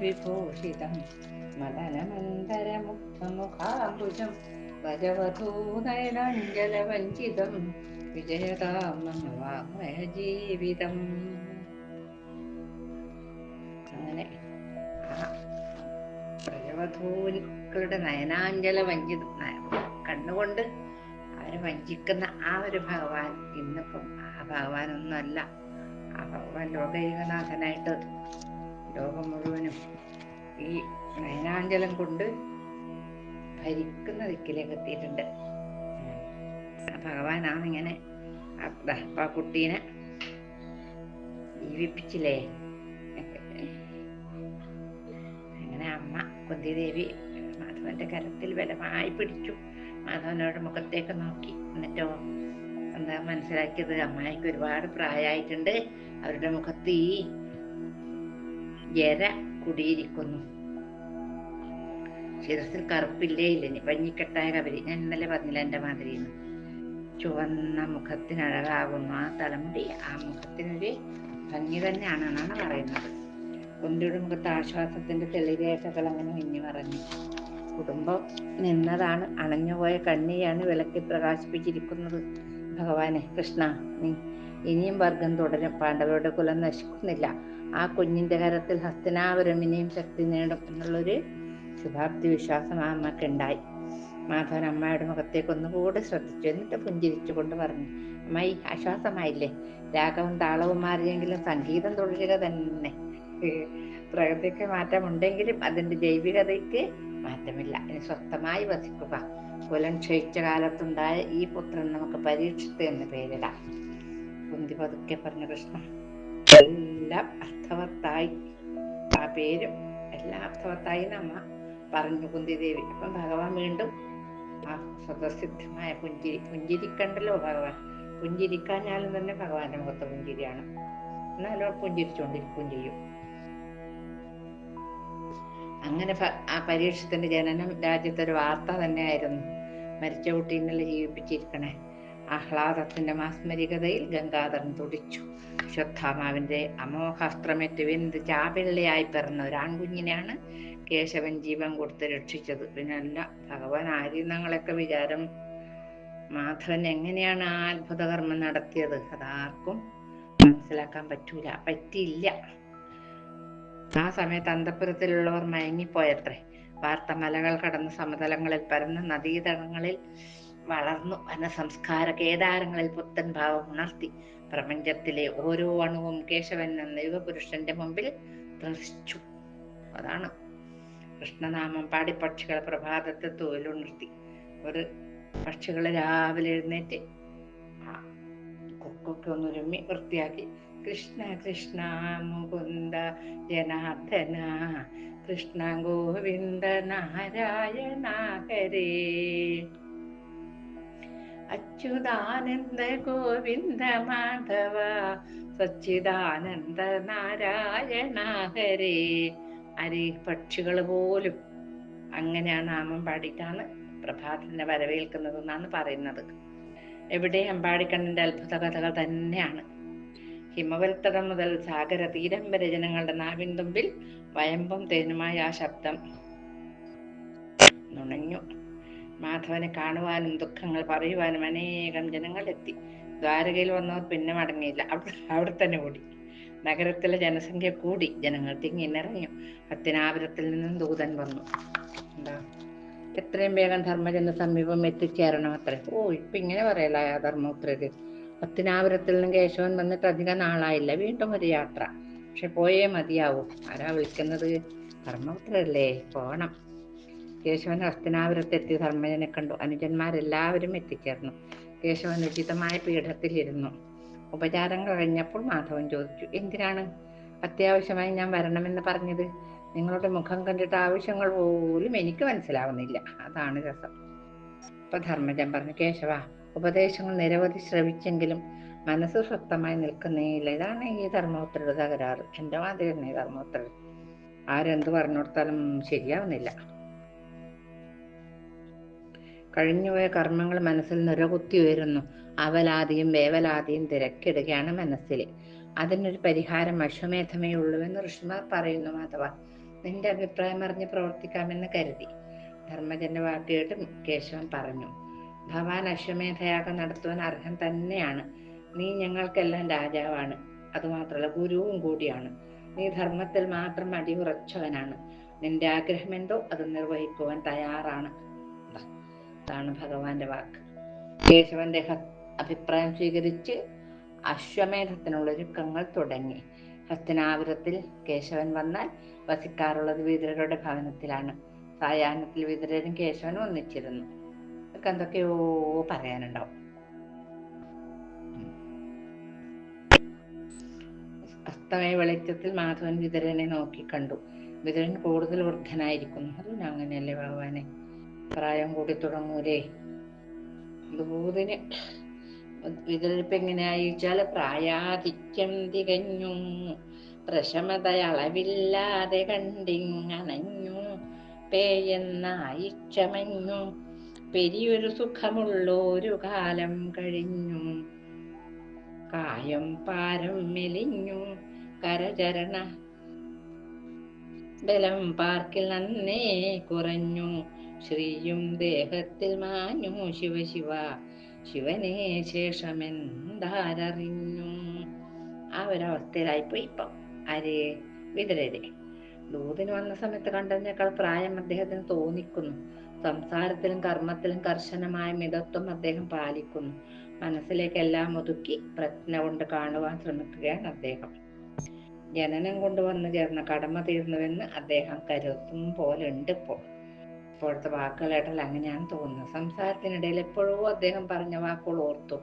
വിഭൂഷിതം മദനമന്ദരമുഖമുഖാംബുജം വരവധൂനയനാഞ്ജലവഞ്ചിതം വിജയതാമയ ജീവിതം അങ്ങനെ. പ്രജവധൂക്കളുടെ നയനാഞ്ജല വഞ്ചിതം കണ്ണുകൊണ്ട് അവരെ വഞ്ചിക്കുന്ന ആ ഒരു ഭഗവാൻ ഇന്നിപ്പം ആ ഭഗവാനൊന്നുമല്ല. ലോകൈകനാഥനായിട്ട് ലോകം മുഴുവനും ഈ നയനാഞ്ചലം കൊണ്ട് ഭരിക്കുന്ന ദിക്കിലേക്ക് എത്തിയിട്ടുണ്ട്. ഭഗവാനാണ് ഇങ്ങനെ ആ കുട്ടീനെ ജീവിപ്പിച്ചില്ലേ? അങ്ങനെ അമ്മ കുന്തിദേവി മാധവന്റെ കരത്തിൽ ബലമായി പിടിച്ചു. മാധവനോട് മുഖത്തേക്ക് നോക്കി. എന്നിട്ടോ എന്താ മനസ്സിലാക്കിയത്? അമ്മായിക്ക് ഒരുപാട് പ്രായമായിട്ടുണ്ട് അവരുടെ മുഖത്ത് ഈ ജര കുടിയിരിക്കുന്നു. ശിരസിൽ കറുപ്പില്ലേ? ഇല്ല പഞ്ഞിക്കെട്ടായ കബരി. ഞാൻ ഇന്നലെ പറഞ്ഞില്ല എന്റെ മാതിരി ചുവന്ന മുഖത്തിനഴകാകുന്നു ആ തലമുടി. ആ മുഖത്തിനൊരു ഭംഗി തന്നെയാണെന്നാണ് പറയുന്നത്. കുന്തിയുടെ മുഖത്ത് ആശ്വാസത്തിന്റെ തെളിരേഖകൾ അങ്ങനെ മിഞ്ഞു മറഞ്ഞു. കുടുംബം നിന്നതാണ് അണഞ്ഞുപോയ കണ്ണിയാണ് വിളക്കി പ്രകാശിപ്പിച്ചിരിക്കുന്നത്. ഭഗവാനെ കൃഷ്ണ നീ ഇനിയും വർഗം തുടരും. പാണ്ഡവരുടെ കുലം നശിക്കുന്നില്ല. ആ കുഞ്ഞിന്റെ കരത്തിൽ ഹസ്തനാപുരം ഇനിയും ശക്തി നേടും എന്നുള്ളൊരു ശുഭാപ്തി വിശ്വാസം ആ അമ്മക്കുണ്ടായി മാധവൻ അമ്മയുടെ മുഖത്തേക്ക് ഒന്നുകൂടെ ശ്രദ്ധിച്ചു. എന്നിട്ട് പുഞ്ചിരിച്ചുകൊണ്ട് പറഞ്ഞു അമ്മായി ആശ്വാസമായില്ലേ? രാഗവും താളവും മാറിയെങ്കിലും സംഗീതം തുടരുക തന്നെ. പ്രകൃതിക്ക് മാറ്റമുണ്ടെങ്കിലും അതിന്റെ ജൈവികതയ്ക്ക് മാറ്റമില്ല. ഇനി സ്വസ്ഥമായി വസിക്കുക. കുലം ക്ഷയിച്ച കാലത്തുണ്ടായ ഈ പുത്രൻ നമുക്ക് പരീക്ഷിത്ത് എന്ന് പേരിടാം. കുന്തി പതുക്കെ പറഞ്ഞ പ്രശ്നം എല്ലാം അർത്ഥവത്തായി. ആ പേരും എല്ലാം അർത്ഥവത്തായി നമ്മ പറഞ്ഞു കുന്തിദേവി. അപ്പം ഭഗവാൻ വീണ്ടും ആ സ്വതസിദ്ധമായ പുഞ്ചിരി പുഞ്ചിരിക്കണ്ടല്ലോ ഭഗവാൻ? പുഞ്ചിരിക്കാഞ്ഞാലും തന്നെ ഭഗവാന്റെ മുഖത്ത് പുഞ്ചിരിയാണ്. എന്നാലോ പുഞ്ചിരിച്ചുകൊണ്ടിരിക്കുകയും ചെയ്യും. അങ്ങനെ ആ പരീക്ഷത്തിന്റെ ജനനം രാജ്യത്തൊരു വാർത്ത തന്നെയായിരുന്നു. മരിച്ച കുട്ടീനെല്ലാം ജീവിപ്പിച്ചിരിക്കണേ. ആഹ്ലാദത്തിന്റെ മാസ്മരികതയിൽ ഗംഗാധരൻ തുടിച്ചു. അശ്വത്ഥാമാവിന്റെ അമോഹാസ്ത്രമേറ്റ് വിന്ദ് ചാപിള്ളയായി പിറന്ന ഒരു ആൺകുഞ്ഞിനെയാണ് കേശവൻ ജീവൻ കൊടുത്ത് രക്ഷിച്ചത്. പിന്നല്ല ഭഗവാൻ ആര്യങ്ങളൊക്കെ വിചാരം മാധവൻ എങ്ങനെയാണ് ആ അത്ഭുതകർമ്മം നടത്തിയത്? അതാർക്കും മനസ്സിലാക്കാൻ പറ്റൂല. പറ്റിയില്ല. ആ സമയത്ത് അന്തപുരത്തിലുള്ളവർ മയങ്ങിപ്പോയത്രേ. വാർത്ത മലകൾ കടന്ന് സമതലങ്ങളിൽ പരന്ന് നദീതടങ്ങളിൽ വളർന്നു വന സംസ്കാര കേദാരങ്ങളിൽ പുത്തൻ ഭാവം ഉണർത്തി. പ്രപഞ്ചത്തിലെ ഓരോ അണുവും കേശവൻ എന്ന യുവപുരുഷന്റെ മുമ്പിൽ ത്രസിച്ചു. അതാണ് കൃഷ്ണനാമം പാടി പക്ഷികളെ പ്രഭാതത്തെ തോലുണർത്തി. ഒരു പക്ഷികളെ രാവിലെ എഴുന്നേറ്റ് കൊക്കൊക്കെ ഒന്ന് വൃത്തിയാക്കി കൃഷ്ണ കൃഷ്ണ മുകുന്ദ ജനാർദ്ദന കൃഷ്ണ ഗോവിന്ദ നാരായണ ഹരേ അച്യുതാനന്ദ ഗോവിന്ദ മാധവ സച്ചിദാനന്ദ നാരായണ ഹരേ അരി പക്ഷികൾ പോലും അങ്ങനെ ആ നാമം പാടിയിട്ടാണ് പ്രഭാതത്തിനെ വരവേൽക്കുന്നത് എന്നാണ് പറയുന്നത്. എവിടെ അമ്പാടിക്കണ്ണന്റെ അത്ഭുത കഥകൾ തന്നെയാണ്. ഹിമവൽത്തടം മുതൽ സാഗര തീരം വരെ ജനങ്ങളുടെ നാവിൻ തുമ്പിൽ വയമ്പും തേനുമായ ആ ശബ്ദം നുണഞ്ഞു. മാധവനെ കാണുവാനും ദുഃഖങ്ങൾ പറയുവാനും അനേകം ജനങ്ങൾ എത്തി. ദ്വാരകയിൽ വന്നവർ പിന്നെ മടങ്ങിയില്ല. അവിടെ തന്നെ ഓടി. നഗരത്തിലെ ജനസംഖ്യ കൂടി. ജനങ്ങൾ തിങ്ങി നിറഞ്ഞു. ഹത്തിനാപുരത്തിൽ നിന്നും ദൂതൻ വന്നു. എന്താ? എത്രയും വേഗം ധർമ്മജന സമീപം എത്തിച്ചേരണം അത്രേ. ഓ ഇപ്പൊ ഇങ്ങനെ പറയലായ ധർമ്മപുത്രര്. പത്തിനാപുരത്തിൽ നിന്ന് കേശവൻ വന്നിട്ട് അധികം നാളായില്ല. വീണ്ടും ഒരു യാത്ര. പക്ഷെ പോയേ മതിയാവും. ആരാ വിളിക്കുന്നത്? ധർമ്മപുത്രല്ലേ പോണം. കേശവൻ ഹസ്തിനാപുരത്തെത്തി ധർമ്മജനെ കണ്ടു. അനുജന്മാരെല്ലാവരും എത്തിച്ചേർന്നു. കേശവൻ ഉചിതമായ പീഠത്തിലിരുന്നു. ഉപചാരങ്ങൾ കഴിഞ്ഞപ്പോൾ മാധവൻ ചോദിച്ചു എന്തിനാണ്? അത്യാവശ്യമായി ഞാൻ വരണമെന്ന് പറഞ്ഞത്? നിങ്ങളുടെ മുഖം കണ്ടിട്ട് ആവശ്യങ്ങൾ പോലും എനിക്ക് മനസ്സിലാവുന്നില്ല. അതാണ് രസം. ഇപ്പൊ ധർമ്മജൻ പറഞ്ഞു കേശവ ഉപദേശങ്ങൾ നിരവധി ശ്രവിച്ചെങ്കിലും മനസ്സ് സ്വസ്ഥമായി നിൽക്കുന്നേയില്ല. ഇതാണ് ഈ ധർമ്മപുത്രയുടെ തകരാറ്. എന്റെ മാതിരി തന്നെ ധർമ്മപുത്രർ. ആരെന്ത് പറഞ്ഞു കൊടുത്താലും ശരിയാവുന്നില്ല. കഴിഞ്ഞുപോയ കർമ്മങ്ങൾ മനസ്സിൽ നിരകുത്തി ഉയരുന്നു. അവലാദിയും വേവലാദിയും തിരക്കിടുകയാണ് മനസ്സിൽ. അതിനൊരു പരിഹാരം അശ്വമേധമേ ഉള്ളൂവെന്ന് ഋഷിമാർ പറയുന്നു മാധവ. നിന്റെ അഭിപ്രായം അറിഞ്ഞ് പ്രവർത്തിക്കാമെന്ന് കരുതി. ധർമ്മജന്റെ വാക്ക് കേശവൻ പറഞ്ഞു. ഭവാൻ അശ്വമേധയാഗം നടത്തുവാൻ അർഹൻ തന്നെയാണ്. നീ ഞങ്ങൾക്കെല്ലാം രാജാവാണ്. അതുമാത്രമല്ല ഗുരുവും കൂടിയാണ്. നീ ധർമ്മത്തിൽ മാത്രം അടിയുറച്ചവനാണ്. നിന്റെ ആഗ്രഹം എന്തോ അത് നിർവഹിക്കുവാൻ തയ്യാറാണ്. അതാണ് ഭഗവാന്റെ വാക്ക്. കേശവന്റെ അഭിപ്രായം സ്വീകരിച്ച് അശ്വമേധത്തിനുള്ള ഒരുക്കങ്ങൾ തുടങ്ങി. ഹസ്തനാപുരത്തിൽ കേശവൻ വന്നാൽ വസിക്കാറുള്ളത് വിതുരരുടെ ഭവനത്തിലാണ്. സായാഹ്നത്തിൽ വിതുരരും കേശവനും ഒന്നിച്ചിരുന്നു. അവർക്ക് എന്തൊക്കെയോ പറയാനുണ്ടാവും. അസ്തമയ വെളിച്ചത്തിൽ മാധവൻ വിതരനെ നോക്കി കണ്ടു. വിതരൻ കൂടുതൽ വൃദ്ധനായിരിക്കുന്നു. അതും അങ്ങനെയല്ലേ ഭഗവാനെ? പ്രായം കൂടി തുടങ്ങൂലേ? ദൂതിന് വിതരിപ്പ് എങ്ങനെയായി എങ്ങനെയായിച്ചാൽ പ്രായാധിക്യം തികഞ്ഞു. പ്രശമതയളവില്ലാതെ കണ്ടിങ്ങനഞ്ഞു. പേയെന്നായി ചമഞ്ഞു പെരിയൊരു സുഖമുള്ളൊരു കാലം കഴിഞ്ഞു. കായം പാരം മെലിഞ്ഞു. കരചരണ ബലം പാർക്കിൽ നന്നേ കുറഞ്ഞു. ശ്രീയും ദേഹത്തിൽ മാഞ്ഞു. ശിവശിവ ശിവനെ ശേഷമെന്താരറിഞ്ഞു? ആ ഒരവസ്ഥയിലായിപ്പോയി ഇപ്പം. ആര്? വിതരരെ ദൂതിന് വന്ന സമയത്ത് കണ്ടതിനേക്കാൾ പ്രായം അദ്ദേഹത്തിന് തോന്നിക്കുന്നു. സംസാരത്തിലും കർമ്മത്തിലും കർശനമായ മിതത്വം അദ്ദേഹം പാലിക്കുന്നു. മനസ്സിലേക്ക് എല്ലാം ഒതുക്കി പ്രജ്ഞ കൊണ്ട് കാണുവാൻ ശ്രമിക്കുകയാണ് അദ്ദേഹം. ജനനം കൊണ്ടുവന്നു ചേർന്ന കടമ തീർന്നുവെന്ന് അദ്ദേഹം കരുതും പോലെ ഉണ്ട് ഇപ്പോൾ ഇപ്പോഴത്തെ വാക്കുകൾ കേട്ടാൽ അങ്ങനെയാണ് തോന്നുന്നത്. സംസാരത്തിനിടയിൽ എപ്പോഴോ അദ്ദേഹം പറഞ്ഞ വാക്കുകൾ ഓർത്തു.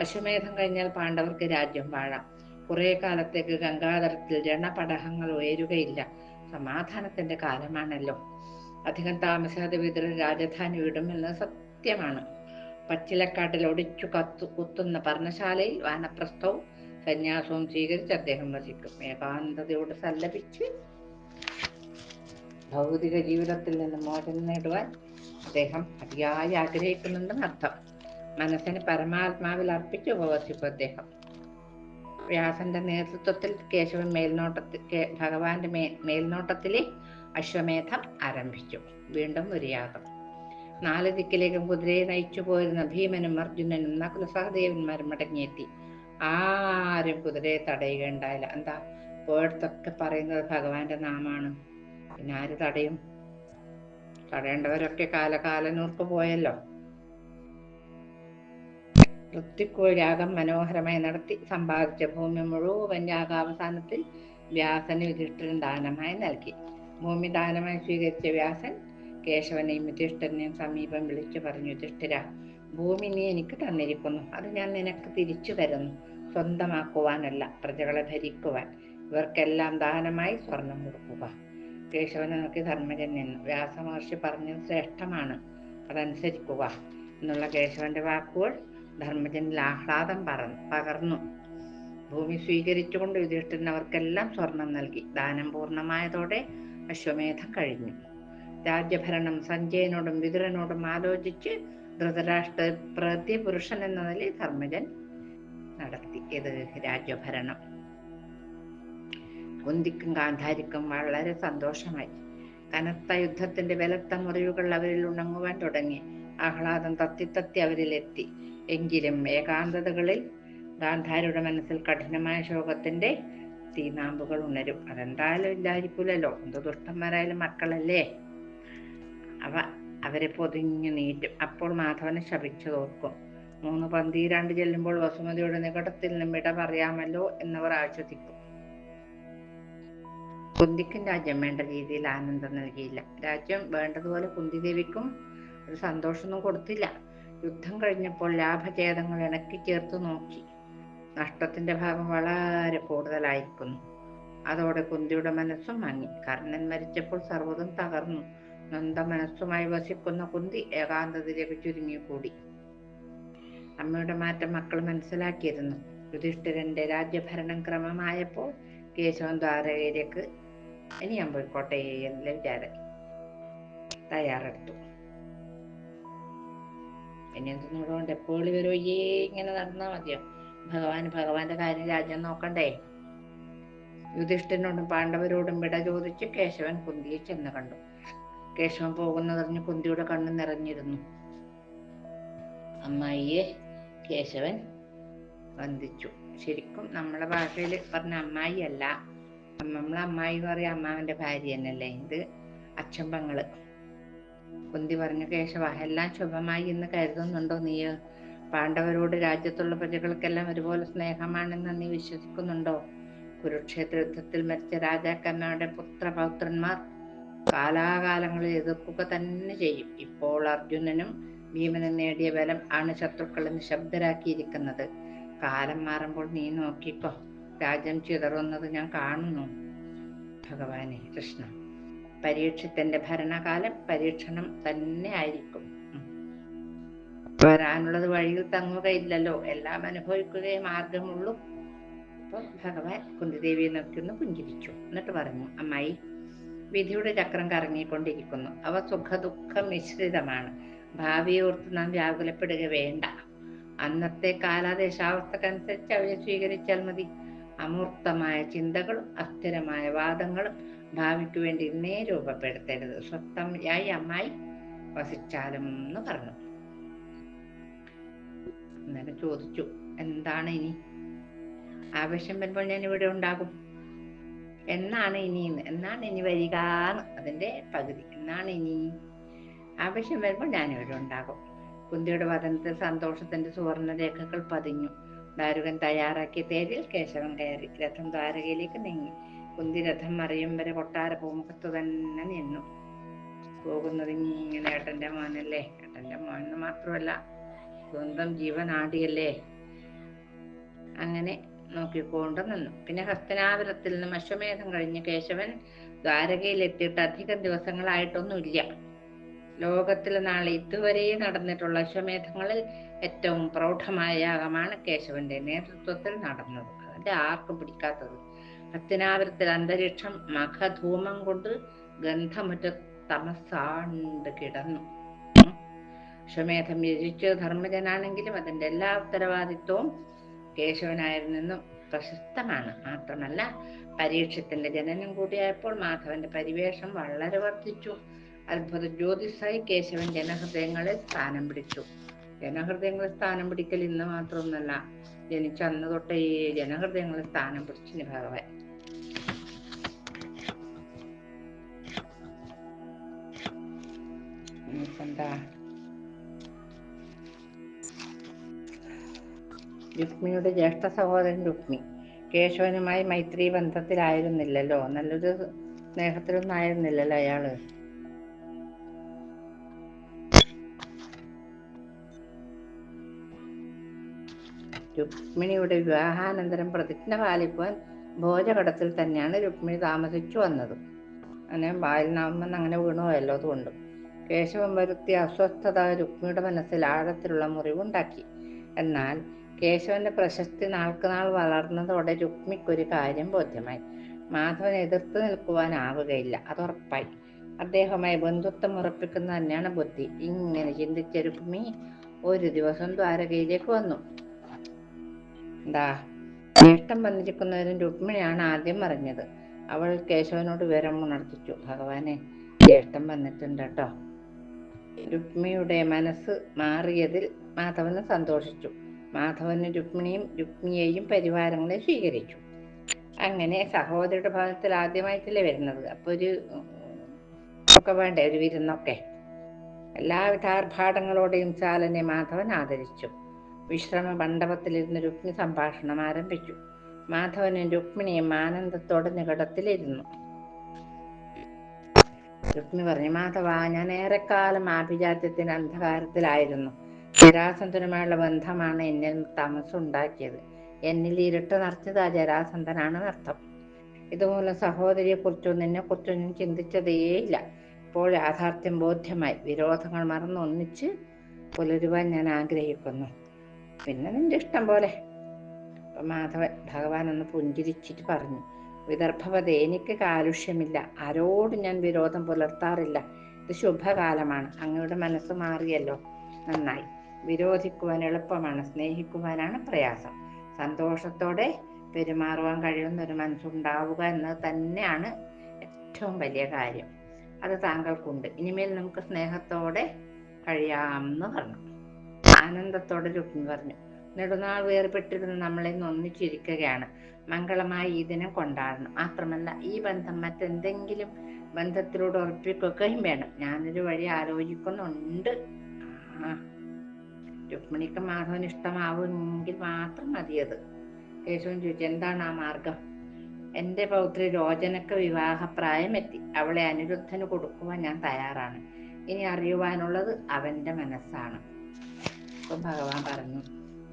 അശ്വമേധം കഴിഞ്ഞാൽ പാണ്ഡവർക്ക് രാജ്യം വാഴാം. കുറെ കാലത്തേക്ക് ഗംഗാതരത്തിൽ രണപടഹങ്ങൾ ഉയരുകയില്ല. സമാധാനത്തിന്റെ കാലമാണല്ലോ. അധികം താമസിയാതെ വിതര രാജധാനി വിടുമെന്ന് സത്യമാണ്. പച്ചിലക്കാട്ടിൽ ഒടിച്ചു കത്തു കുത്തുന്ന പർണശാലയിൽ വാനപ്രസ്ഥവും സന്യാസവും സ്വീകരിച്ച് അദ്ദേഹം വസിക്കും. ഏകാന്തതയോട് സല്ലപിച്ച് ഭൗതിക ജീവിതത്തിൽ നിന്ന് മോചനം നേടുവാൻ അദ്ദേഹം അതിയായി ആഗ്രഹിക്കുന്നുണ്ടെന്ന് അർത്ഥം. മനസ്സിന് പരമാത്മാവിൽ അർപ്പിച്ച് ഉപവസിക്കും അദ്ദേഹം. വ്യാസന്റെ നേതൃത്വത്തിൽ കേശവൻ മേൽനോട്ടത്തിൽ ഭഗവാന്റെ മേ മേൽനോട്ടത്തിലെ അശ്വമേധം ആരംഭിച്ചു. വീണ്ടും ഒരു യാഗം. നാല് ദിക്കിലേക്കും കുതിരയെ നയിച്ചു പോയിരുന്ന ഭീമനും അർജുനനും നകുല സഹദേവന്മാരും മടങ്ങിയെത്തി ആരും കുതിരയെ തടയുകയുണ്ടായില്ല. എന്താ? പോയിടത്തൊക്കെ പറയുന്നത് ഭഗവാന്റെ നാമാണ്. പിന്നെ ആര് തടയും? തടയേണ്ടവരൊക്കെ കാലകാലനൂർക്ക് പോയല്ലോ. വൃത്തിക്കോ യാഗം മനോഹരമായി നടത്തി. സമ്പാദിച്ച ഭൂമി മുഴുവൻ യാഗാവസാനത്തിൽ വ്യാസന് യുധിഷ്ഠിരൻ ദാനമായി നൽകി. ഭൂമി ദാനമായി സ്വീകരിച്ച വ്യാസൻ കേശവനെയും യുധിഷ്ഠനെയും സമീപം വിളിച്ചു പറഞ്ഞു യുധിഷ്ഠിര ഭൂമി നീ എനിക്ക് തന്നിരിക്കുന്നു. അത് ഞാൻ നിനക്ക് തിരിച്ചു തരുന്നു. സ്വന്തമാക്കുവാനല്ല പ്രജകളെ ഭരിക്കുവാൻ. ഇവർക്കെല്ലാം ദാനമായി സ്വർണം കൊടുക്കുക. കേശവനെ നോക്കി ധർമ്മജൻ നിന്നു. വ്യാസമഹർഷി പറഞ്ഞത് ശ്രേഷ്ഠമാണ്. അതനുസരിക്കുക. എന്നുള്ള കേശവന്റെ വാക്കുകൾ ധർമ്മജനിൽ ആഹ്ലാദം പറന്നു പകർന്നു. ഭൂമി സ്വീകരിച്ചുകൊണ്ട് യുധിഷ്ഠിരൻ അവർക്കെല്ലാം സ്വർണം നൽകി. ദാനം പൂർണമായതോടെ അശ്വമേധം കഴിഞ്ഞു. രാജ്യഭരണം സഞ്ജയനോടും വിതുരനോടും ആലോചിച്ച് ധൃതരാഷ്ട്ര പ്രതിപുരുഷൻ എന്ന നിലയിൽ ധർമ്മജൻ നടത്തി ഇത് രാജ്യഭരണം. കുന്തിക്കും ഗാന്ധാരിക്കും വളരെ സന്തോഷമായി. കനത്ത യുദ്ധത്തിന്റെ ബലത്ത മുറിവുകൾ അവരിൽ ഉണങ്ങുവാൻ തുടങ്ങി. ആഹ്ലാദം തത്തി തത്തി അവരിലെത്തി. എങ്കിലും ഏകാന്തതകളിൽ ഗാന്ധാരിയുടെ മനസ്സിൽ കഠിനമായ ശോകത്തിന്റെ തീനാമ്പുകൾ ഉണരും. അതെന്തായാലും ഇല്ലായിരിക്കൂലല്ലോ. എന്ത് ദുഷ്ടന്മാരായാലും മക്കളല്ലേ? അവ അവരെ പൊതിഞ്ഞു നീറ്റും. അപ്പോൾ മാധവനെ ശപിച്ചു തോർക്കും മൂന്ന് പന്തീരാണ്ട് ചെല്ലുമ്പോൾ വസുമതിയുടെ നികടത്തിൽ നിന്നും വിട പറയാമല്ലോ എന്നവർ ആശ്വസിക്കും. കുന്തിക്കും രാജ്യം വേണ്ട രീതിയിൽ ആനന്ദം നൽകിയില്ല. രാജ്യം വേണ്ടതുപോലെ കുന്തിദേവിക്കും ഒരു സന്തോഷമൊന്നും കൊടുത്തില്ല. യുദ്ധം കഴിഞ്ഞപ്പോൾ ലാഭചേതങ്ങൾ ഇണക്കി ചേർത്ത് നോക്കി. നഷ്ടത്തിന്റെ ഭാഗം വളരെ കൂടുതലായിരിക്കുന്നു. അതോടെ കുന്തിയുടെ മനസ്സും മങ്ങി. കർണൻ മരിച്ചപ്പോൾ സർവതും തകർന്നു. നന്ദ മനസ്സുമായി വസിക്കുന്ന കുന്തി ഏകാന്തതയിലേക്ക് ചുരുങ്ങിക്കൂടി. അമ്മയുടെ മാറ്റം മക്കൾ മനസ്സിലാക്കിയിരുന്നു. യുധിഷ്ഠിരന്റെ രാജ്യഭരണം ക്രമമായപ്പോൾ കേശവൻ ദ്വാരകയിലേക്ക് ഇനി ഞാൻ പോയിക്കോട്ടെ എന്നുള്ള വിചാരം തയ്യാറെടുത്തു. ഇനി എന്തെന്നുള്ളതുകൊണ്ട് എപ്പോഴും വരുമോ ഇങ്ങനെ നടന്നാ മതിയോ? ഭഗവാൻ ഭഗവാന്റെ കാര്യം രാജ്യം നോക്കണ്ടേ? യുധിഷ്ഠിരനോടും പാണ്ഡവരോടും വിട ചോദിച്ച് കേശവൻ കുന്തിയെ ചെന്ന് കണ്ടു. കേശവൻ പോകുന്നതറിഞ്ഞ് കുന്തിയുടെ കണ്ണ് നിറഞ്ഞിരുന്നു. അമ്മായിയെ കേശവൻ വന്ദിച്ചു. ശരിക്കും നമ്മളെ ഭാഷയിൽ പറഞ്ഞ അമ്മായി അല്ല നമ്മളെ അമ്മായി എന്ന് പറയാ അമ്മാവന്റെ ഭാര്യ തന്നെയല്ലേ? ഇത് അച്ഛൻ പങ്ങൾ കുന്തി പറഞ്ഞു കേശവ എല്ലാം ശുഭമായി എന്ന് കരുതുന്നുണ്ടോ നീ പാണ്ഡവരോട് രാജ്യത്തുള്ള പ്രജകൾക്കെല്ലാം ഒരുപോലെ സ്നേഹമാണെന്ന് നീ വിശ്വസിക്കുന്നുണ്ടോ? കുരുക്ഷേത്ര യുദ്ധത്തിൽ മരിച്ച രാജാക്കന്മാരുടെ പുത്രപൗത്രന്മാർ കാലാകാലങ്ങളിൽ എതിർക്കുക തന്നെ ചെയ്യും. ഇപ്പോൾ അർജുനനും ഭീമനും നേടിയ ബലം ആണ് ശത്രുക്കളെ നിശബ്ദരാക്കിയിരിക്കുന്നത്. കാലം മാറുമ്പോൾ നീ നോക്കിക്കോ രാജ്യം ചിതറുന്നത് ഞാൻ കാണുന്നു. ഭഗവാനെ കൃഷ്ണ പരീക്ഷത്തിന്റെ ഭരണകാലം പരീക്ഷണം തന്നെ ആയിരിക്കും. വരാനുള്ളത് വഴിയിൽ തങ്ങുകയില്ലല്ലോ എല്ലാം അനുഭവിക്കുകയേ മാർഗമുള്ളൂ. അപ്പൊ ഭഗവാൻ കുന്തിദേവിയെ നോക്കിയൊന്ന് പുഞ്ചിരിച്ചു. എന്നിട്ട് പറഞ്ഞു അമ്മായി വിധിയുടെ ചക്രം കറങ്ങിക്കൊണ്ടിരിക്കുന്നു. അവ സുഖദുഃഖ മിശ്രിതമാണ്. ഭാവിയെ ഓർത്ത് നാം വ്യാകുലപ്പെടുക വേണ്ട. അന്നത്തെ കാലാദേശാവസ്ഥക്കനുസരിച്ച് അവയെ സ്വീകരിച്ചാൽ മതി. അമൂർത്തമായ ചിന്തകളും അസ്ഥിരമായ വാദങ്ങളും ഭാവിക്ക് വേണ്ടി ഇന്നേ രൂപപ്പെടുത്തരുത്. സ്വത്തമായി അമ്മായി വസിച്ചാലും എന്ന് പറഞ്ഞു. അന്നേരം ചോദിച്ചു എന്താണ് ഇനി? ആവശ്യം വരുമ്പോൾ ഞാൻ ഇവിടെ ഉണ്ടാകും. എന്നാണ് ഇനി എന്നാണ് ഇനി വരിക? അതിന്റെ പകുതി. എന്നാണ് ഇനി? ആവശ്യം വരുമ്പോൾ ഞാൻ ഇവിടെ ഉണ്ടാകും. കുന്തിയുടെ വതനത്തിൽ സന്തോഷത്തിന്റെ സുവർണ രേഖകൾ പതിഞ്ഞു. ദാരുകൻ തയ്യാറാക്കിയ തേരിൽ കേശവൻ കയറി. രഥം ദ്വാരകയിലേക്ക് നീങ്ങി. കുന്തി രഥം മറിയും വരെ കൊട്ടാര പൂമുഖത്ത് തന്നെ നിന്നു. പോകുന്നത് ഇങ്ങനെ ഏട്ടന്റെ മോനല്ലേ? ഏട്ടന്റെ മോനെന്ന് മാത്രമല്ല സ്വന്തം ജീവനാടിയല്ലേ? അങ്ങനെ നോക്കിക്കൊണ്ട് നിന്നു. പിന്നെ ഹസ്തനാപുരത്തിൽ നിന്നും അശ്വമേധം കഴിഞ്ഞ് കേശവൻ ദ്വാരകയിൽ എത്തിയിട്ട് അധികം ദിവസങ്ങളായിട്ടൊന്നുമില്ല. ലോകത്തിൽ നാളെ ഇതുവരെ നടന്നിട്ടുള്ള അശ്വമേധങ്ങളിൽ ഏറ്റവും പ്രൗഢമായ യാഗമാണ് കേശവന്റെ നേതൃത്വത്തിൽ നടന്നത്. അതിന്റെ ആർക്കും പിടിക്കാത്തത്? ഹസ്തനാപുരത്തിൽ അന്തരീക്ഷം മഖധൂമം കൊണ്ട് ഗന്ധമുറ്റ തമസാണ്ട് കിടന്നു. അശ്വമേധം യജിച്ച് ധർമ്മജനാണെങ്കിലും അതിന്റെ എല്ലാ ഉത്തരവാദിത്വവും കേശവനായിരുന്നെന്നും പ്രശസ്തമാണ്. മാത്രമല്ല പരീക്ഷത്തിന്റെ ജനനം കൂടിയായപ്പോൾ മാധവന്റെ പരിവേഷം വളരെ വർദ്ധിച്ചു. അത്ഭുത ജ്യോതിസായി കേശവൻ ജനഹൃദയങ്ങളിൽ സ്ഥാനം പിടിച്ചു. ജനഹൃദയങ്ങളിൽ സ്ഥാനം പിടിക്കൽ ഇന്ന് മാത്രമൊന്നല്ല ജനിച്ച അന്ന് തൊട്ട് ഈ ജനഹൃദയങ്ങളിൽ സ്ഥാനം പിടിച്ചു ഭഗവാൻ. എന്താ? രുക്മിണിയുടെ ജ്യേഷ്ഠ സഹോദരൻ രുക്മി. കേശവനുമായി മൈത്രി ബന്ധത്തിലായിരുന്നില്ലല്ലോ. നല്ലൊരു സ്നേഹത്തിലൊന്നും ആയിരുന്നില്ലല്ലോ അയാൾ. രുക്മിണിയുടെ വിവാഹാനന്തരം പ്രതിജ്ഞ പാലിക്കുവാൻ ഭോജകടത്തിൽ തന്നെയാണ് രുക്മിണി താമസിച്ചു വന്നത്. അങ്ങനെ ബാലനാമെന്ന് അങ്ങനെ വീണുപോയല്ലോ അതുകൊണ്ട്. കേശവൻ വരുത്തിയ അസ്വസ്ഥത രുക്മിണിയുടെ മനസ്സിൽ ആഴത്തിലുള്ള മുറിവുണ്ടാക്കി. എന്നാൽ കേശവന്റെ പ്രശസ്തി നാൾക്ക് നാൾ വളർന്നതോടെ രുക്മിക്കൊരു കാര്യം ബോധ്യമായി. മാധവൻ എതിർത്ത് നിൽക്കുവാനാവുകയില്ല അത് ഉറപ്പായി അദ്ദേഹവുമായി ബന്ധുത്വം ഉറപ്പിക്കുന്ന തന്നെയാണ് ബുദ്ധി. ഇങ്ങനെ ചിന്തിച്ച രുക്മി ഒരു ദിവസം ദ്വാരകയിലേക്ക് വന്നു. എന്താ നേട്ടം വന്നിരിക്കുന്നവരും രുക്മിണിയാണ് ആദ്യം അറിഞ്ഞത്. അവൾ കേശവനോട് വിവരം ഉണർത്തിച്ചു. ഭഗവാനെ ജ്യേഷ്ഠം വന്നിട്ടുണ്ട് കേട്ടോ. രുക്മിയുടെ മനസ്സ് മാറിയതിൽ മാധവന് സന്തോഷിച്ചു. മാധവന് രുക്മിണിയും രുക്മിയെയും പരിവാരങ്ങളെ സ്വീകരിച്ചു. അങ്ങനെ സഹോദരിയുടെ ഭാഗത്തിൽ ആദ്യമായിട്ടല്ലേ വരുന്നത്. അപ്പൊ ഒരു ഒക്കെ വേണ്ടേ ഒരു വിരുന്നൊക്കെ? എല്ലാവിധ ആർഭാടങ്ങളോടെയും ചാലനെ മാധവൻ ആദരിച്ചു. വിശ്രമ മണ്ഡപത്തിലിരുന്ന് രുക്മി സംഭാഷണം ആരംഭിച്ചു. മാധവനും രുക്മിണിയും ആനന്ദത്തോടെ നികടത്തിലിരുന്നു. രുക്മി പറഞ്ഞു മാധവ ഞാൻ ഏറെക്കാലം ആഭിജാത്യത്തിന്റെ അന്ധകാരത്തിലായിരുന്നു. ജരാസന്ധനുമായുള്ള ബന്ധമാണ് എന്നിൽ തമസുണ്ടാക്കിയത് എന്നിൽ ഇരുട്ട് നിറച്ചത് ആ ജരാസന്ധനാണ് അർത്ഥം. ഇതുപോലെ സഹോദരിയെ കുറിച്ചും നിന്നെ കുറിച്ചൊന്നും ചിന്തിച്ചതേയില്ല ഇപ്പോൾ യാഥാർത്ഥ്യം ബോധ്യമായി. വിരോധങ്ങൾ മറന്ന് ഒന്നിച്ച് പുലരുവാൻ ഞാൻ ആഗ്രഹിക്കുന്നു. പിന്നെ നിന്റെ ഇഷ്ടം പോലെ. അപ്പൊ മാധവൻ ഭഗവാൻ ഒന്ന് പുഞ്ചിരിച്ചിട്ട് പറഞ്ഞു. വിദർഭവത എനിക്ക് കാലുഷ്യമില്ല. ആരോടും ഞാൻ വിരോധം പുലർത്താറില്ല. ഇത് ശുഭകാലമാണ്. അങ്ങയുടെ മനസ്സ് മാറിയല്ലോ. നന്നായി. വിരോധിക്കുവാൻ എളുപ്പമാണ് സ്നേഹിക്കുവാനാണ് പ്രയാസം. സന്തോഷത്തോടെ പെരുമാറുവാൻ കഴിയുന്ന ഒരു മനസ്സുണ്ടാവുക എന്നത് തന്നെയാണ് ഏറ്റവും വലിയ കാര്യം. അത് താങ്കൾക്കുണ്ട്. ഇനിമേൽ നമുക്ക് സ്നേഹത്തോടെ കഴിയാമെന്ന് പറഞ്ഞു. ആനന്ദത്തോടെ രുക്മി പറഞ്ഞു നെടുനാൾ വേർപെട്ടിരുന്ന് നമ്മളെ ഒന്നിച്ചിരിക്കുകയാണ്. മംഗളമായി ഈ ദിനം കൊണ്ടാടണം. മാത്രമല്ല ഈ ബന്ധം മറ്റെന്തെങ്കിലും ബന്ധത്തിലൂടെ ഉറപ്പിക്കുകയും വേണം. ഞാനൊരു വഴി ആലോചിക്കുന്നുണ്ട്. ആ. രുക്മിണിക്ക് മാധവന് ഇഷ്ടമാവുമെങ്കിൽ മാത്രം മതിയത് കേശവൻ ചോദിച്ചു എന്താണ് ആ മാർഗം? എന്റെ പൗത്രി രോചനക്ക് വിവാഹപ്രായം എത്തി അവളെ അനിരുദ്ധന് കൊടുക്കുവാൻ ഞാൻ തയ്യാറാണ്. ഇനി അറിയുവാനുള്ളത് അവന്റെ മനസ്സാണ്. അപ്പൊ ഭഗവാൻ പറഞ്ഞു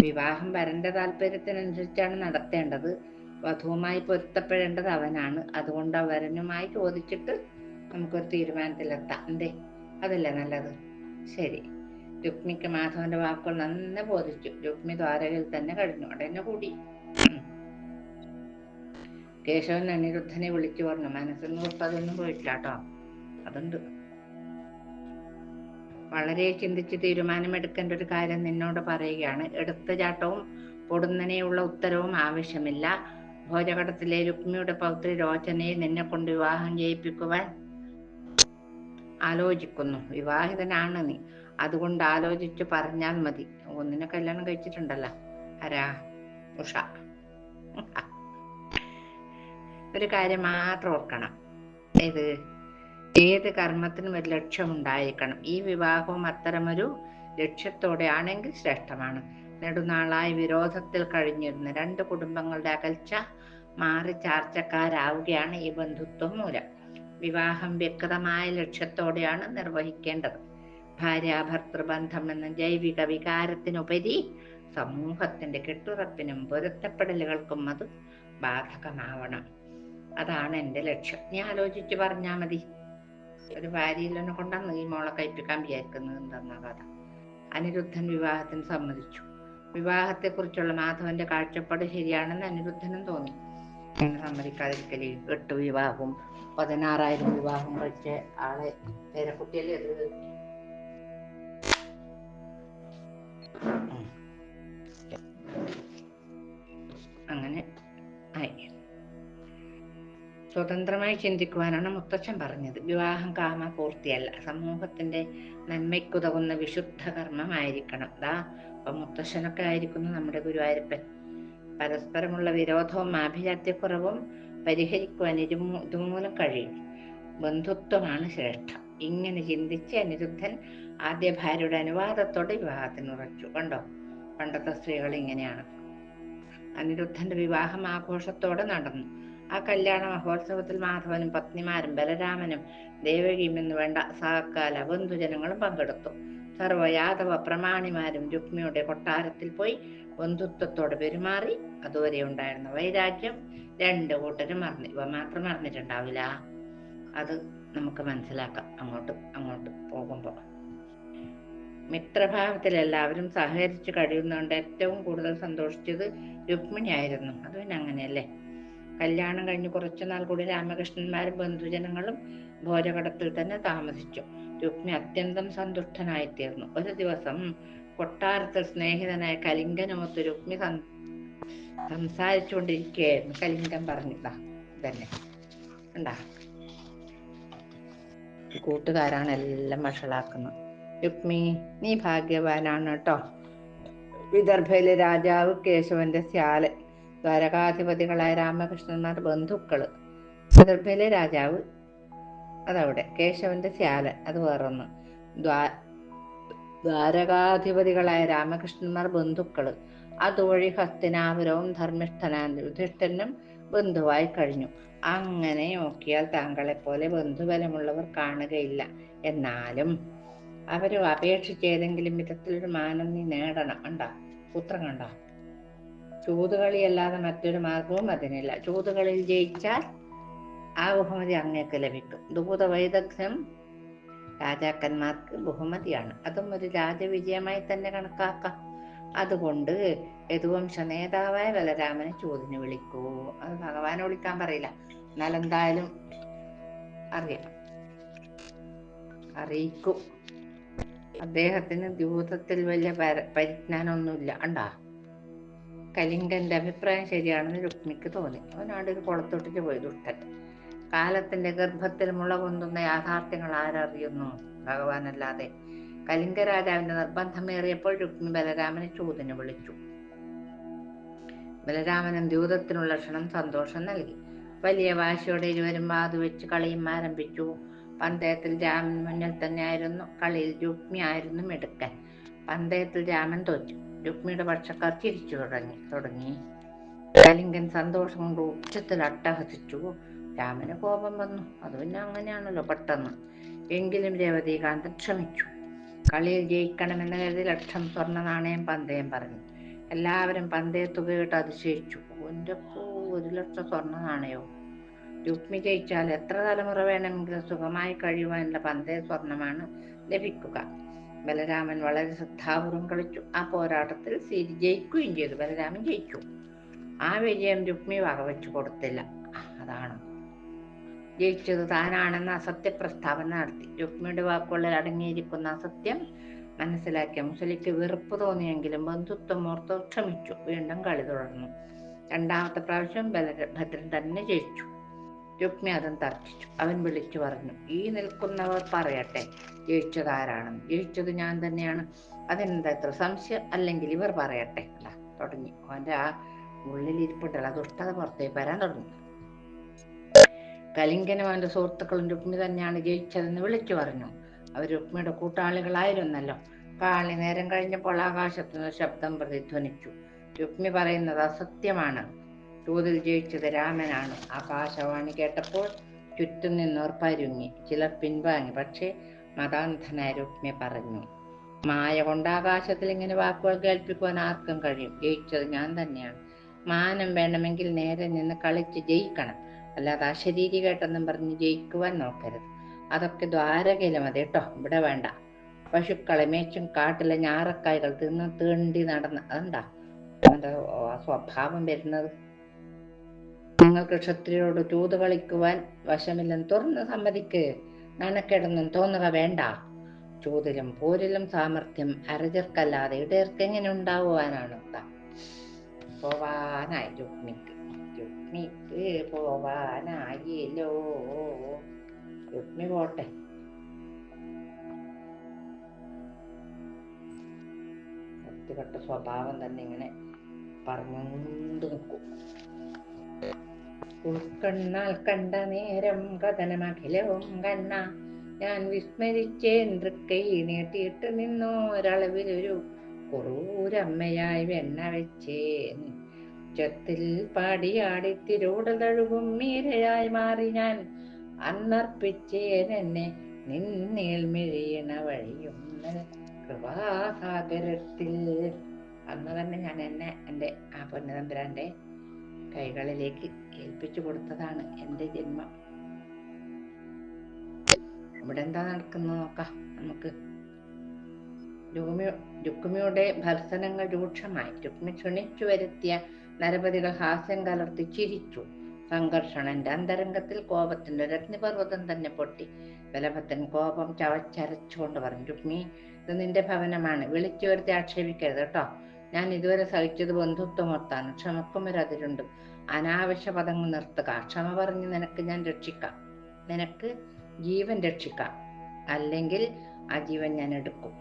വിവാഹം വരന്റെ താല്പര്യത്തിനനുസരിച്ചാണ് നടത്തേണ്ടത്. വധുവുമായി പൊരുത്തപ്പെടേണ്ടത് അവനാണ്. അതുകൊണ്ട് വരനുമായി ചോദിച്ചിട്ട് നമുക്കൊരു തീരുമാനത്തിലെത്താം. എന്തേ അതല്ലേ നല്ലത്? ശരി. രുക്മിക്ക് മാധവന്റെ വാക്കുകൾ നന്നെ ബോധിച്ചു. രുക്മി ദ്വാരകയിൽ തന്നെ കഴിഞ്ഞു. ഉടനെ കൂടി. കേശവൻ അനിരുദ്ധനെ വിളിച്ചു പറഞ്ഞു. മനസ്സിൽ നിന്ന് അതൊന്നും പോയിട്ടില്ല കേട്ടോ അതുണ്ട്. വളരെ ചിന്തിച്ച് തീരുമാനമെടുക്കേണ്ട ഒരു കാര്യം നിന്നോട് പറയുകയാണ്. എടുത്ത ചാട്ടവും പൊടുന്നനെയുള്ള ഉത്തരവും ആവശ്യമില്ല. ഭോജകടത്തിലെ രുക്മിയുടെ പൗത്രി രോചനയെ നിന്നെ കൊണ്ട് വിവാഹം ചെയ്യിപ്പിക്കുവാൻ ആലോചിക്കുന്നു. വിവാഹിതനാണ് നീ. അതുകൊണ്ട് ആലോചിച്ച് പറഞ്ഞാൽ മതി. ഒന്നിനെ കല്യാണം കഴിച്ചിട്ടുണ്ടല്ലോ. ആരാ? ഉഷ. ഒരു കാര്യം മാത്രം ഓർക്കണം. ഇത് ഏത് കർമ്മത്തിനും ഒരു ലക്ഷ്യം ഉണ്ടായിരിക്കണം ഈ വിവാഹവും അത്തരമൊരു ലക്ഷ്യത്തോടെ ആണെങ്കിൽ ശ്രേഷ്ഠമാണ്. നെടുനാളായി വിരോധത്തിൽ കഴിഞ്ഞിരുന്ന രണ്ട് കുടുംബങ്ങളുടെ അകൽച്ച മാറി ചാർച്ചക്കാരാവുകയാണ് ഈ ബന്ധുത്വം മൂലം. വിവാഹം വ്യക്തമായ ലക്ഷ്യത്തോടെയാണ് നിർവഹിക്കേണ്ടത്. ഭാര്യാഭർത്തൃബന്ധം എന്ന ജൈവിക വികാരത്തിനുപരി സമൂഹത്തിന്റെ കെട്ടുറപ്പിനും പൊരുത്തപ്പെടലുകൾക്കും അത് ബാധകമാവണം. അതാണ് എന്റെ ലക്ഷ്യം. നീ ആലോചിച്ച് പറഞ്ഞാ മതി. ഒരു ഭാര്യയിലെന്നെ കൊണ്ടാണ് ഈ മോളെ കഴിപ്പിക്കാൻ വിചാരിക്കുന്നത് എന്തെന്ന കഥ. അനിരുദ്ധൻ വിവാഹത്തിന് സമ്മതിച്ചു. വിവാഹത്തെക്കുറിച്ചുള്ള മാധവന്റെ കാഴ്ചപ്പാട് ശരിയാണെന്ന് അനിരുദ്ധനും തോന്നി. സമ്മതിക്കാതിരിക്കൽ. എട്ട് വിവാഹവും പതിനാറായിരം വിവാഹം കഴിച്ച ആളെ പേരക്കുട്ടിയല്ലേ അത് അങ്ങനെ ആയി. സ്വതന്ത്രമായി ചിന്തിക്കുവാനാണ് മുത്തച്ഛൻ പറഞ്ഞത്. വിവാഹം കാമ പൂർത്തിയല്ല. സമൂഹത്തിന്റെ നന്മയ്ക്കുതകുന്ന വിശുദ്ധ കർമ്മമായിരിക്കണം. ദാ അപ്പൊ മുത്തശ്ശനൊക്കെ ആയിരിക്കുന്നു നമ്മുടെ ഗുരുവായൂരപ്പൻ. പരസ്പരമുള്ള വിരോധവും ആഭിജാത്യക്കുറവും പരിഹരിക്കുവാൻ ഇതുമൂലം കഴിയും. ബന്ധുത്വമാണ് ശ്രേഷ്ഠം. ഇങ്ങനെ ചിന്തിച്ച് അനിരുദ്ധൻ ആദ്യ ഭാര്യയുടെ അനുവാദത്തോടെ വിവാഹത്തിന് ഉറച്ചു കണ്ടോ? പണ്ടത്തെ സ്ത്രീകൾ ഇങ്ങനെയാണ്. അനിരുദ്ധന്റെ വിവാഹം ആഘോഷത്തോടെ നടന്നു. ആ കല്യാണ മഹോത്സവത്തിൽ മാധവനും പത്നിമാരും ബലരാമനും ദേവകിയും എന്ന് വേണ്ട സഹകാല ബന്ധുജനങ്ങളും പങ്കെടുത്തു. സർവ യാദവ പ്രമാണിമാരും രുക്മിയുടെ കൊട്ടാരത്തിൽ പോയി ബന്ധുത്വത്തോടെ പെരുമാറി. അതുവരെ ഉണ്ടായിരുന്ന വൈരാഗ്യം രണ്ട് കൂട്ടരും മറന്നു ഇവ മാത്രം മറന്നിട്ടുണ്ടാവില്ല. അത് നമുക്ക് മനസ്സിലാക്കാം. അങ്ങോട്ട് അങ്ങോട്ട് പോകുമ്പോൾ. മിത്രഭാവത്തിൽ എല്ലാവരും സഹകരിച്ച് കഴിയുന്നതുകൊണ്ട് ഏറ്റവും കൂടുതൽ സന്തോഷിച്ചത് രുക്മിണി ആയിരുന്നു. അത് പിന്നെ അങ്ങനെയല്ലേ? കല്യാണം കഴിഞ്ഞ് കുറച്ചു നാൾ കൂടി രാമകൃഷ്ണന്മാരും ബന്ധുജനങ്ങളും ഭോജകടത്തിൽ തന്നെ താമസിച്ചു. രുക്മി അത്യന്തം സന്തുഷ്ടനായിത്തീർന്നു. ഒരു ദിവസം കൊട്ടാരത്തിൽ സ്നേഹിതനായ കലിംഗനുമൊത്ത് രുക്മി സംസാരിച്ചുകൊണ്ടിരിക്കുകയായിരുന്നു. കലിംഗൻ പറഞ്ഞിട്ടാ തന്നെ ഉണ്ടാ കൂട്ടുകാരാണ് എല്ലാം വഷളാക്കുന്നത്. രുക്മി നീ ഭാഗ്യവാനാണ് കേട്ടോ വിദർഭയിലെ രാജാവ് കേശവന്റെ സ്യാലൻ ദ്വാരകാധിപതികളായ രാമകൃഷ്ണന്മാർ ബന്ധുക്കൾ. വിദർഭയിലെ രാജാവ് അതവിടെ കേശവന്റെ സ്യാലൻ അത് വേറൊന്ന്. ദ്വാ ദ്വാരകാധിപതികളായ രാമകൃഷ്ണന്മാർ ബന്ധുക്കൾ. അതുവഴി ഹസ്തിനാപുരവും ധർമ്മിഷ്ഠനാൻ യുധിഷ്ഠനും ബന്ധുവായി കഴിഞ്ഞു. അങ്ങനെ നോക്കിയാൽ താങ്കളെ പോലെ ബന്ധുബലമുള്ളവർ കാണുകയില്ല. എന്നാലും അവർ അപേക്ഷിച്ച് ഏതെങ്കിലും വിധത്തിലൊരു മാനം നീ നേടണം. കണ്ടാ? പുത്രം കണ്ട? ചൂതുകളി അല്ലാതെ മറ്റൊരു മാർഗവും അതിനില്ല. ചൂതുകളിൽ ജയിച്ചാൽ ആ ബഹുമതി അങ്ങേക്ക് ലഭിക്കും. ദൂത വൈദഗ്ധ്യം രാജാക്കന്മാർക്ക് ബഹുമതിയാണ്. അതും ഒരു രാജവിജയമായി തന്നെ കണക്കാക്കാം. അതുകൊണ്ട് യദുവംശ നേതാവായ ബലരാമനെ ചോദിന് വിളിക്കൂ. അത് ഭഗവാനെ വിളിക്കാൻ പറയില്ല. എന്നാലെന്തായാലും അറിയാം അറിയിക്കും. അദ്ദേഹത്തിന് ദ്യൂതത്തിൽ വലിയ പര- പരിജ്ഞാനമൊന്നുമില്ല. ഉണ്ടാ കലിംഗന്റെ അഭിപ്രായം ശരിയാണെന്ന് രുക്മിക്ക് തോന്നി. അവനാണ്ട് ഒരു കുളത്തൊട്ടിട്ട് പോയി ദുഷ്ടൻ. കാലത്തിന്റെ ഗർഭത്തിൽ മുള കൊന്തുന്ന യാഥാർത്ഥ്യങ്ങൾ ആരറിയുന്നു? ഭഗവാനല്ലാതെ. കലിംഗ രാജാവിന്റെ നിർബന്ധമേറിയപ്പോൾ രുക്മി ബലരാമനെ ചൂതിന് വിളിച്ചു. ബലരാമനും ദ്യൂതത്തിനുള്ള ക്ഷണം സന്തോഷം നൽകി. വലിയ വാശിയോടെ ഇരുവരും വാതുവെച്ച് കളിയും ആരംഭിച്ചു. പന്തയത്തിൽ രാമൻ മുന്നിൽ തന്നെയായിരുന്നു കളിയിൽ രുക്മി ആയിരുന്നു മിടുക്കൻ. പന്തയത്തിൽ രാമൻ തോറ്റു. രുക്മിയുടെ പക്ഷക്കാർ ചിരിച്ചു തുടങ്ങി തുടങ്ങി. കലിംഗൻ സന്തോഷം കൊണ്ട് ഉച്ചത്തിൽ അട്ടഹസിച്ചു. രാമന് കോപം വന്നു. അത് പിന്നെ അങ്ങനെയാണല്ലോ പെട്ടെന്ന്. എങ്കിലും രേവതികാന്തൻ ക്ഷമിച്ചു. കളിയിൽ ജയിക്കണമെന്ന് കരുതി ലക്ഷം സ്വർണ നാണയം പന്തയം പറഞ്ഞു. എല്ലാവരും പന്തയത്തുകയിട്ട് അതിശയിച്ചു. പോ ഒരു ലക്ഷം സ്വർണ നാണയോ രുക്മി ജയിച്ചാൽ എത്ര തലമുറ വേണമെങ്കിലും സുഖമായി കഴിയുവാനുള്ള പന്തയ സ്വർണമാണ് ലഭിക്കുക. ബലരാമൻ വളരെ ശ്രദ്ധാപൂർവം കളിച്ചു. ആ പോരാട്ടത്തിൽ സീരി ജയിക്കുകയും ചെയ്തു. ബലരാമൻ ജയിച്ചു. ആ വിജയം രുക്മി വകവെച്ചു കൊടുത്തില്ല. അതാണ്. ജയിച്ചത് താനാണെന്ന് അസത്യ പ്രസ്താവന നടത്തി. രുക്മിയുടെ വാക്കുകളിൽ അടങ്ങിയിരിക്കുന്ന അസത്യം മനസ്സിലാക്കിയ മുസലിക്ക് വെറുപ്പ് തോന്നിയെങ്കിലും ബന്ധുത്വം ഓർത്ത് ക്ഷമിച്ചു. വീണ്ടും കളി തുടർന്നു. രണ്ടാമത്തെ പ്രാവശ്യം ബലഭദ്രൻ തന്നെ ജയിച്ചു. രുക്മി അതും തർക്കിച്ചു. അവൻ വിളിച്ചു പറഞ്ഞു ഈ നിൽക്കുന്നവർ പറയട്ടെ ജയിച്ചത് ആരാണെന്ന് ജയിച്ചത് ഞാൻ തന്നെയാണ്. അതെന്താ ഇത്ര സംശയം? അല്ലെങ്കിൽ ഇവർ പറയട്ടെ. അല്ല തുടങ്ങി. അവന്റെ ആ ഉള്ളിലിരിപ്പുണ്ടല്ലോ ദുഷ്ടത പുറത്തേക്ക് വരാൻ തുടങ്ങി. കലിംഗനും അവന്റെ സുഹൃത്തുക്കളും രുക്മി തന്നെയാണ് ജയിച്ചതെന്ന് വിളിച്ചു പറഞ്ഞു. അവർ രുക്മിയുടെ കൂട്ടാളികളായിരുന്നല്ലോ. കാളി നേരം കഴിഞ്ഞപ്പോൾ ആകാശത്തുനിന്ന് ശബ്ദം പ്രതിധ്വനിച്ചു. രുക്മി പറയുന്നത് അസത്യമാണ്. ചൂതിൽ ജയിച്ചത് രാമനാണ്. ആകാശവാണി കേട്ടപ്പോൾ ചുറ്റും നിന്നോർ പരുങ്ങി ചിലർ പിൻവാങ്ങി. പക്ഷേ മതാന്ധനായ രുക്മി പറഞ്ഞു മായ കൊണ്ട് ആകാശത്തിൽ ഇങ്ങനെ വാക്കുകൾ കേൾപ്പിക്കുവാൻ ആർക്കും കഴിയും. ജയിച്ചത് ഞാൻ തന്നെയാണ്. മാനം വേണമെങ്കിൽ നേരെ നിന്ന് കളിച്ച് ജയിക്കണം. അല്ലാതെ അശരീരി കേട്ടെന്നും പറഞ്ഞ് ജയിക്കുവാൻ നോക്കരുത്. അതൊക്കെ ദ്വാരകയിലെ മതി കേട്ടോ. ഇവിടെ വേണ്ട. പശുക്കളെ മേച്ചും കാട്ടിലെ ഞാറക്കായകൾ തിന്ന് തീണ്ടി നടന്ന്. അതെന്താ? അവന്റെ ആ സ്വഭാവം വരുന്നത്? നിങ്ങൾക്ക് ക്ഷത്രിയോട് ചൂത് കളിക്കുവാൻ വശമില്ലെന്ന് തുറന്ന് സമ്മതിക്ക്. നനക്കെടൊന്നും തോന്നുക വേണ്ട. ചൂതിലും പോരിലും സാമർഥ്യം അരചർക്കല്ലാതെ ഇടയർക്ക് എങ്ങനെ ഉണ്ടാവുവാനാണ്. പോവാനായി രുക്മിക്ക്. രുക്മിക്ക് പോവാനായില്ലോ. രുക്മി പോട്ടെ. സ്വഭാവം തന്നെ ഇങ്ങനെ പറഞ്ഞുകൊണ്ട് നിൽക്കും. ഉൾക്കണ്ണാൽ കണ്ട നേരം കഥനമഖിലവും കണ്ണ. ഞാൻ വിസ്മരിച്ചേൻ തൃക്കൈ നീട്ടിയിട്ട് നിന്നോരളവിലൊരു കുറൂരമ്മയായി വെണ്ണ വെച്ചേ ഉച്ചത്തിൽ പാടിയാടി തിരോട് തഴുകും മീരയായി മാറി ഞാൻ. അന്നർപ്പിച്ചേൻ എന്നെ നിന്നേൽ മിഴിയണ വഴിയും കൃപാസാഗരത്തിൽ. അന്ന് തന്നെ ഞാൻ എന്നെ എന്റെ ആ പൊന്നതമ്പുരാന്റെ കൈകളിലേക്ക് ഏൽപ്പിച്ചു കൊടുത്തതാണ് എന്റെ ജന്മം. ഇവിടെ എന്താ നടക്കുന്നത് നോക്കാം നമുക്ക്. രുക്മി രുക്മിയുടെ ഭർസനങ്ങൾ രൂക്ഷമായി. രുക്മി ക്ഷണിച്ചു വരുത്തിയ നരപതികൾ ഹാസ്യം കലർത്തി ചിരിച്ചു. സംഘർഷണന്റെ അന്തരംഗത്തിൽ കോപത്തിന്റെ ഒരു അഗ്നിപർവതം തന്നെ പൊട്ടി. ബലഭത്തൻ കോപം ചവച്ചരച്ചുകൊണ്ട് പറഞ്ഞു രുക്മി ഇത് നിന്റെ ഭവനമാണ്. വിളിച്ചു വരുത്തി ആക്ഷേപിക്കരുത് കേട്ടോ. ഞാൻ ഇതുവരെ സഹിച്ചത് ബന്ധുത്വമൊത്താണ് ക്ഷമക്കും ഒരു അതിരുണ്ട് അനാവശ്യ പദങ്ങൾ നിർത്തുക. ക്ഷമ പറഞ്ഞ് നിനക്ക് ഞാൻ രക്ഷിക്കാം. നിനക്ക് ജീവൻ രക്ഷിക്കാം. അല്ലെങ്കിൽ ആ ജീവൻ ഞാൻ എടുക്കും.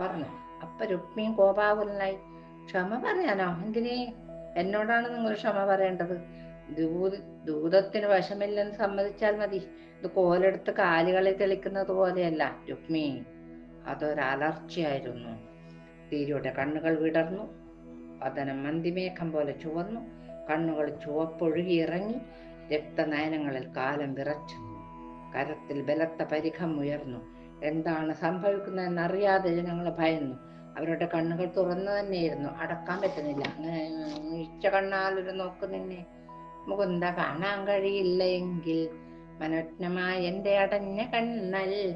പറഞ്ഞു. അപ്പൊ രുക്മിയും കോപാകുലനായി. ക്ഷമ പറയാനോ? എന്തിനേ? എന്നോടാണ് നിങ്ങൾ ക്ഷമ പറയേണ്ടത്? ദൂത ദൂതത്തിന് വശമില്ലെന്ന് സമ്മതിച്ചാൽ മതി. ഇത് കോലെടുത്ത് കാലുകളിൽ തെളിക്കുന്നത് പോലെയല്ല. രുക്മി അതൊരലർച്ചയായിരുന്നു. തീരുടെ കണ്ണുകൾ വിടർന്നു. പതനം മന്തിമേഘം പോലെ ചുവന്നു. കണ്ണുകൾ ചുവപ്പൊഴുകി ഇറങ്ങി രക്തനയനങ്ങളിൽ കാലം വിറച്ചു. കരത്തിൽ ബലത്ത പരിഖം ഉയർന്നു. എന്താണ് സംഭവിക്കുന്നതെന്ന് അറിയാതെ ജനങ്ങൾ ഭയന്നു. അവരുടെ കണ്ണുകൾ തുറന്നു തന്നെയായിരുന്നു. അടക്കാൻ പറ്റുന്നില്ല. അങ്ങനെ ഇച്ച കണ്ണാലൊരു നോക്ക് നിന്നെ. മുകുന്ദ കാണാൻ കഴിയില്ലെങ്കിൽ മനോജ്ഞമായ എന്റെ അടഞ്ഞ കണ്ണൽ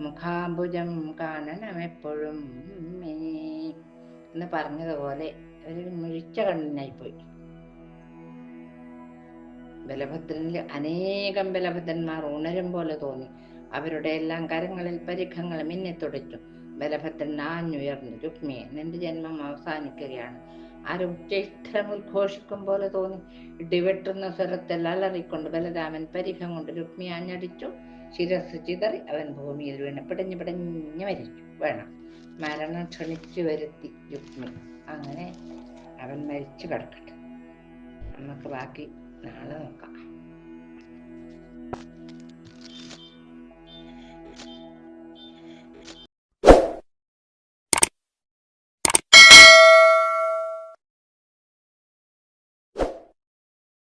മുഖാംബുജം കാണണം എപ്പോഴും മേ എന്ന് പറഞ്ഞതുപോലെ ഒരു മിഴിച്ച കണ്ണിനായി പോയി ബലഭദ്രനിൽ അനേകം ബലഭദ്രന്മാർ ഉണരും പോലെ തോന്നി. അവരുടെ എല്ലാം കരങ്ങളിൽ പരിഖങ്ങൾ മിന്നിത്തുടിച്ചു ബലഭദ്രൻ ആഞ്ഞുയർന്നു രുക്മിയെ നിന്റെ ജന്മം അവസാനിക്കുകയാണ്. ആരും ഉച്ചയിഷ്ടം ഉദ്ഘോഷിക്കും പോലെ തോന്നി. ഇടിവെട്ടുന്ന സ്വരത്തിൽ അലറിക്കൊണ്ട് ബലരാമൻ പരിഖം കൊണ്ട് രുക്മി ആഞ്ഞടിച്ചു. ശിരസ് ചിതറി അവൻ ഭൂമിയിൽ വീണ് പിടഞ്ഞ് പിടഞ്ഞ് മരിച്ചു. വേണം. മരണം ക്ഷണിച്ചു വരുത്തി രുക്മി അങ്ങനെ അവൻ മരിച്ചു കിടക്കട്ടെ. നമുക്ക് ബാക്കി നാളെ നോക്കാം.